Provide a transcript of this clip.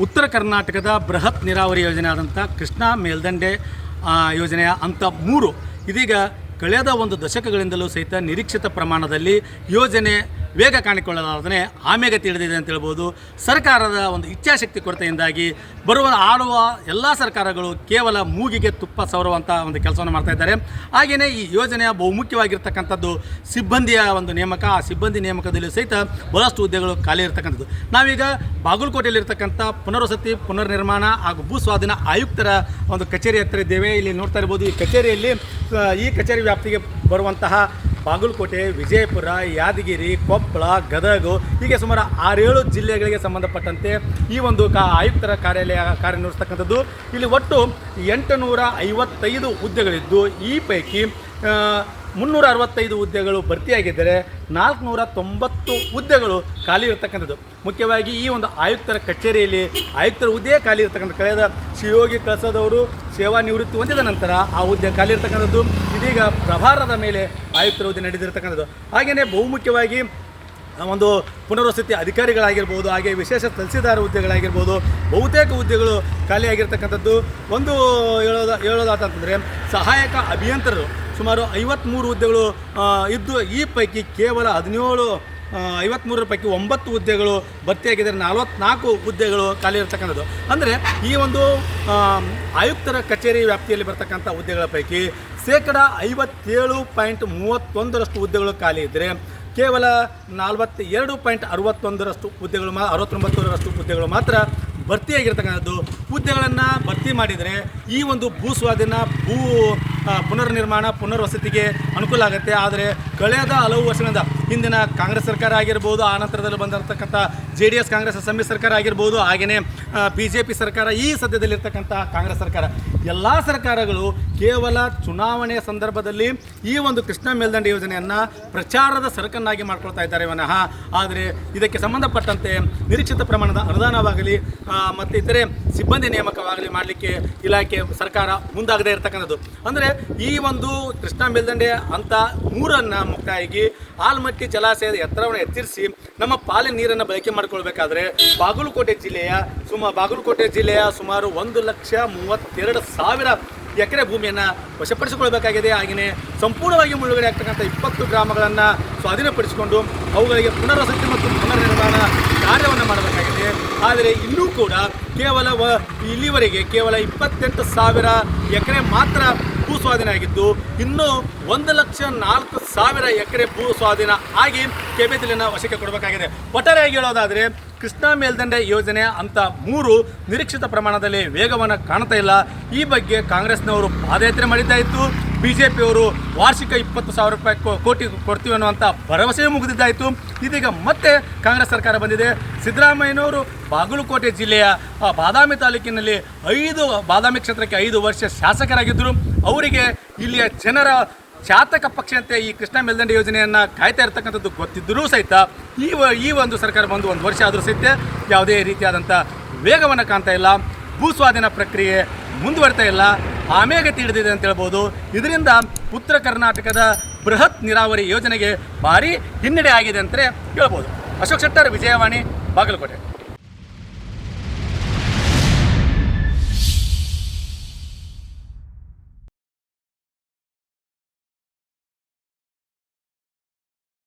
ಉತ್ತರ ಕರ್ನಾಟಕದ ಬೃಹತ್ ನೀರಾವರಿ ಯೋಜನೆ ಆದಂಥ ಕೃಷ್ಣಾ ಮೇಲ್ದಂಡೆ ಯೋಜನೆಯ ಅಂತ ಮೂರು ಇದೀಗ ಕಳೆದ ಒಂದು ದಶಕಗಳಿಂದಲೂ ಸಹಿತ ನಿರೀಕ್ಷಿತ ಪ್ರಮಾಣದಲ್ಲಿ ಯೋಜನೆ ವೇಗ ಕಾಣಿಕೊಳ್ಳಲಾರದೇ ಆಮೇಲೆ ತಿಳಿದಿದೆ ಅಂತ ಹೇಳ್ಬೋದು. ಸರ್ಕಾರದ ಒಂದು ಇಚ್ಛಾಶಕ್ತಿ ಕೊರತೆಯಿಂದಾಗಿ ಬರುವ, ಆಳುವ ಎಲ್ಲ ಸರ್ಕಾರಗಳು ಕೇವಲ ಮೂಗಿಗೆ ತುಪ್ಪ ಸವರುವಂಥ ಒಂದು ಕೆಲಸವನ್ನು ಮಾಡ್ತಾ ಇದ್ದಾರೆ. ಹಾಗೆಯೇ ಈ ಯೋಜನೆಯ ಬಹುಮುಖ್ಯವಾಗಿರ್ತಕ್ಕಂಥದ್ದು ಸಿಬ್ಬಂದಿಯ ಒಂದು ನೇಮಕ. ಆ ಸಿಬ್ಬಂದಿ ನೇಮಕದಲ್ಲಿ ಸಹಿತ ಬಹಳಷ್ಟು ಹುದ್ದೆಗಳು ಖಾಲಿ ಇರತಕ್ಕಂಥದ್ದು. ನಾವೀಗ ಬಾಗಲಕೋಟೆಯಲ್ಲಿರ್ತಕ್ಕಂಥ ಪುನರ್ವಸತಿ, ಪುನರ್ನಿರ್ಮಾಣ ಹಾಗೂ ಭೂ ಸ್ವಾಧೀನ ಆಯುಕ್ತರ ಒಂದು ಕಚೇರಿ ಹತ್ತಿರ ಇದ್ದೇವೆ. ಇಲ್ಲಿ ನೋಡ್ತಾ ಇರ್ಬೋದು ಈ ಕಚೇರಿಯಲ್ಲಿ ಈ ಕಚೇರಿ ವ್ಯಾಪ್ತಿಗೆ ಬರುವಂತಹ ಬಾಗಲಕೋಟೆ, ವಿಜಯಪುರ, ಯಾದಗಿರಿ, ಕೊಪ್ಪಳ, ಗದಗ, ಹೀಗೆ ಸುಮಾರು ಆರೇಳು ಜಿಲ್ಲೆಗಳಿಗೆ ಸಂಬಂಧಪಟ್ಟಂತೆ ಈ ಒಂದು ಕಾ ಆಯುಕ್ತರ ಕಾರ್ಯಾಲಯ ಕಾರ್ಯನಿರ್ವಹಿಸ್ತಕ್ಕಂಥದ್ದು. ಇಲ್ಲಿ ಒಟ್ಟು ಎಂಟುನೂರ ಐವತ್ತೈದು ಹುದ್ದೆಗಳಿದ್ದು, ಈ ಪೈಕಿ ಮುನ್ನೂರ ಅರವತ್ತೈದು ಹುದ್ದೆಗಳು ಭರ್ತಿಯಾಗಿದ್ದರೆ ನಾಲ್ಕುನೂರ ತೊಂಬತ್ತು ಹುದ್ದೆಗಳು ಖಾಲಿ ಇರತಕ್ಕಂಥದ್ದು ಮುಖ್ಯವಾಗಿ ಈ ಒಂದು ಆಯುಕ್ತರ ಕಚೇರಿಯಲ್ಲಿ ಆಯುಕ್ತರ ಹುದ್ದೆ ಖಾಲಿ ಇರತಕ್ಕಂಥ ಕಳೆದ ಶಿವಯೋಗಿ ಕಳಿಸೋದವರು ಸೇವಾ ನಿವೃತ್ತಿ ಹೊಂದಿದ ನಂತರ ಆ ಹುದ್ದೆ ಖಾಲಿ ಇರತಕ್ಕಂಥದ್ದು ಇದೀಗ ಪ್ರಭಾರದ ಮೇಲೆ ಆಯುಕ್ತರ ಹುದ್ದೆ ನಡೆದಿರತಕ್ಕಂಥದ್ದು. ಹಾಗೆಯೇ ಬಹುಮುಖ್ಯವಾಗಿ ಒಂದು ಪುನರ್ವಸತಿ ಅಧಿಕಾರಿಗಳಾಗಿರ್ಬೋದು, ಹಾಗೆ ವಿಶೇಷ ತಹಸೀಲ್ದಾರ ಹುದ್ದೆಗಳಾಗಿರ್ಬೋದು, ಬಹುತೇಕ ಹುದ್ದೆಗಳು ಖಾಲಿಯಾಗಿರ್ತಕ್ಕಂಥದ್ದು. ಒಂದು ಹೇಳೋದ ಹೇಳೋದಾತಂತಂದರೆ ಸಹಾಯಕ ಅಭಿಯಂತರರು ಸುಮಾರು ಐವತ್ತ್ಮೂರು ಹುದ್ದೆಗಳು ಇದ್ದು ಈ ಪೈಕಿ ಕೇವಲ ಹದಿನೇಳು ಐವತ್ತ್ಮೂರರ ಪೈಕಿ ಒಂಬತ್ತು ಹುದ್ದೆಗಳು ಭರ್ತಿಯಾಗಿದ್ದರೆ ನಲವತ್ನಾಲ್ಕು ಹುದ್ದೆಗಳು ಖಾಲಿ ಇರತಕ್ಕಂಥದ್ದು. ಅಂದರೆ ಈ ಒಂದು ಆಯುಕ್ತರ ಕಚೇರಿ ವ್ಯಾಪ್ತಿಯಲ್ಲಿ ಬರ್ತಕ್ಕಂಥ ಹುದ್ದೆಗಳ ಪೈಕಿ ಶೇಕಡ ಐವತ್ತೇಳು ಪಾಯಿಂಟ್ ಮೂವತ್ತೊಂದರಷ್ಟು ಹುದ್ದೆಗಳು ಖಾಲಿ ಇದ್ದರೆ ಕೇವಲ ನಲವತ್ತೆರಡು ಪಾಯಿಂಟ್ ಅರವತ್ತೊಂದರಷ್ಟು ಹುದ್ದೆಗಳು ಮಾ ಅರವತ್ತೊಂಬತ್ತರಷ್ಟು ಹುದ್ದೆಗಳು ಮಾತ್ರ ಭರ್ತಿಯಾಗಿರ್ತಕ್ಕಂಥದ್ದು ಹುದ್ದೆಗಳನ್ನು ಭರ್ತಿ ಮಾಡಿದರೆ ಈ ಒಂದು ಭೂ ಸ್ವಾಧೀನ ಭೂ ಪುನರ್ನಿರ್ಮಾಣ, ಪುನರ್ವಸತಿಗೆ ಅನುಕೂಲ ಆಗುತ್ತೆ. ಆದರೆ ಕಳೆದ ಹಲವು ವರ್ಷಗಳಿಂದ ಹಿಂದಿನ ಕಾಂಗ್ರೆಸ್ ಸರ್ಕಾರ ಆಗಿರ್ಬೋದು, ಆ ನಂತರದಲ್ಲಿ ಬಂದಿರತಕ್ಕಂಥ ಜೆ ಡಿ ಎಸ್ ಕಾಂಗ್ರೆಸ್ ಸಮ್ಮಿಶ್ರ ಸರ್ಕಾರ ಆಗಿರ್ಬೋದು ಹಾಗೆಯೇ ಬಿ ಜೆ ಪಿ ಸರ್ಕಾರ ಈ ಸದ್ಯದಲ್ಲಿರ್ತಕ್ಕಂಥ ಕಾಂಗ್ರೆಸ್ ಸರ್ಕಾರ. ಎಲ್ಲ ಸರ್ಕಾರಗಳು ಕೇವಲ ಚುನಾವಣೆಯ ಸಂದರ್ಭದಲ್ಲಿ ಈ ಒಂದು ಕೃಷ್ಣ ಮೇಲ್ದಂಡೆ ಯೋಜನೆಯನ್ನು ಪ್ರಚಾರದ ಸರಕನ್ನಾಗಿ ಮಾಡ್ಕೊಳ್ತಾ ಇದ್ದಾರೆ ವಿನಃ ಆದರೆ ಇದಕ್ಕೆ ಸಂಬಂಧಪಟ್ಟಂತೆ ನಿರೀಕ್ಷಿತ ಪ್ರಮಾಣದ ಅನುದಾನವಾಗಲಿ ಮತ್ತು ಇತರೆ ಸಿಬ್ಬಂದಿ ನೇಮಕವಾಗಲಿ ಮಾಡಲಿಕ್ಕೆ ಇಲಾಖೆ ಸರ್ಕಾರ ಮುಂದಾಗದೇ ಇರತಕ್ಕಂಥದ್ದು. ಅಂದರೆ ಈ ಒಂದು ಕೃಷ್ಣ ಮೇಲ್ದಂಡೆ ಅಂತ ಮೂರನ್ನು ಮುಕ್ತಾಯಿಗೆ ಆಲ್ಮಟ್ಟಿ ಜಲಾಶಯದ ಎತ್ತರವನ್ನು ಎತ್ತರಿಸಿ ನಮ್ಮ ಪಾಲಿನ ನೀರನ್ನು ಬಳಕೆ ಮಾಡಿಕೊಳ್ಬೇಕಾದ್ರೆ ಬಾಗಲಕೋಟೆ ಜಿಲ್ಲೆಯ ಸುಮ, ಬಾಗಲಕೋಟೆ ಜಿಲ್ಲೆಯ ಸುಮಾರು ಒಂದು ಲಕ್ಷ ಮೂವತ್ತೆರಡು ಸಾವಿರ ಎಕರೆ ಭೂಮಿಯನ್ನು ವಶಪಡಿಸಿಕೊಳ್ಬೇಕಾಗಿದೆ. ಹಾಗೆಯೇ ಸಂಪೂರ್ಣವಾಗಿ ಮುಳುಗಡೆ ಆಗ್ತಕ್ಕಂಥ ಇಪ್ಪತ್ತು ಗ್ರಾಮಗಳನ್ನು ಸ್ವಾಧೀನಪಡಿಸಿಕೊಂಡು ಅವುಗಳಿಗೆ ಪುನರ್ವಸತಿ ಮತ್ತು ಪುನರ್ನಿರ್ಮಾಣ ಕಾರ್ಯವನ್ನು ಮಾಡಬೇಕಾಗಿದೆ. ಆದರೆ ಇನ್ನೂ ಕೂಡ ಕೇವಲ ವ ಇಲ್ಲಿವರೆಗೆ ಕೇವಲ ಇಪ್ಪತ್ತೆಂಟು ಸಾವಿರ ಎಕರೆ ಮಾತ್ರ ಭೂ ಸ್ವಾಧೀನ ಆಗಿದ್ದು, ಇನ್ನೂ ಒಂದು ಲಕ್ಷ ನಾಲ್ಕು ಸಾವಿರ ಎಕರೆ ಭೂ ಸ್ವಾಧೀನ ಆಗಿ ಕೆಬಿತಿಲಿನ ವಶಕ್ಕೆ ಕೊಡಬೇಕಾಗಿದೆ. ಒಟ್ಟಾರೆಯಾಗಿ ಹೇಳೋದಾದರೆ, ಕೃಷ್ಣಾ ಮೇಲ್ದಂಡೆ ಯೋಜನೆ ಅಂತ ಮೂರು ನಿರೀಕ್ಷಿತ ಪ್ರಮಾಣದಲ್ಲಿ ವೇಗವನ್ನು ಕಾಣ್ತಾ ಇಲ್ಲ. ಈ ಬಗ್ಗೆ ಕಾಂಗ್ರೆಸ್ನವರು ಪಾದಯಾತ್ರೆ ಇತ್ತು. ಬಿ ಜೆ ಪಿಯವರು ವಾರ್ಷಿಕ ಇಪ್ಪತ್ತು ಸಾವಿರ ರೂಪಾಯಿ ಕೋಟಿ ಕೊಡ್ತೀವಿ ಅನ್ನುವಂಥ ಭರವಸೆಯೂ ಮುಗಿದಿದ್ದಾಯಿತು ಇದೀಗ ಮತ್ತೆ ಕಾಂಗ್ರೆಸ್ ಸರ್ಕಾರ ಬಂದಿದೆ. ಸಿದ್ದರಾಮಯ್ಯನವರು ಬಾಗಲಕೋಟೆ ಜಿಲ್ಲೆಯ ಬಾದಾಮಿ ತಾಲೂಕಿನಲ್ಲಿ ಐದು, ಬಾದಾಮಿ ಕ್ಷೇತ್ರಕ್ಕೆ ಐದು ವರ್ಷ ಶಾಸಕರಾಗಿದ್ದರು. ಅವರಿಗೆ ಇಲ್ಲಿಯ ಜನರ ಚಾತಕ ಪಕ್ಷಂತೆ ಈ ಕೃಷ್ಣ ಮೇಲ್ದಂಡೆ ಯೋಜನೆಯನ್ನು ಕಾಯ್ತಾ ಇರ್ತಕ್ಕಂಥದ್ದು ಗೊತ್ತಿದ್ದರೂ ಸಹಿತ ಈ ಈ ಒಂದು ಸರ್ಕಾರ ಬಂದು ಒಂದು ವರ್ಷ ಆದರೂ ಸಹಿತ ಯಾವುದೇ ರೀತಿಯಾದಂಥ ವೇಗವನ್ನು ಕಾಣ್ತಾ ಇಲ್ಲ. ಭೂಸ್ವಾಧೀನ ಪ್ರಕ್ರಿಯೆ ಮುಂದುವರಿತಾ ಇಲ್ಲ. ಆಮೇಲೆ ತಿಳಿದಿದೆ ಅಂತ ಹೇಳ್ಬೋದು. ಇದರಿಂದ ಉತ್ತರ ಕರ್ನಾಟಕದ ಬೃಹತ್ ನೀರಾವರಿ ಯೋಜನೆಗೆ ಭಾರಿ ಹಿನ್ನಡೆ ಆಗಿದೆ ಅಂತಲೇ ಹೇಳ್ಬೋದು. ಅಶೋಕ್ ಶೆಟ್ಟರ್, ವಿಜಯವಾಣಿ, ಬಾಗಲಕೋಟೆ.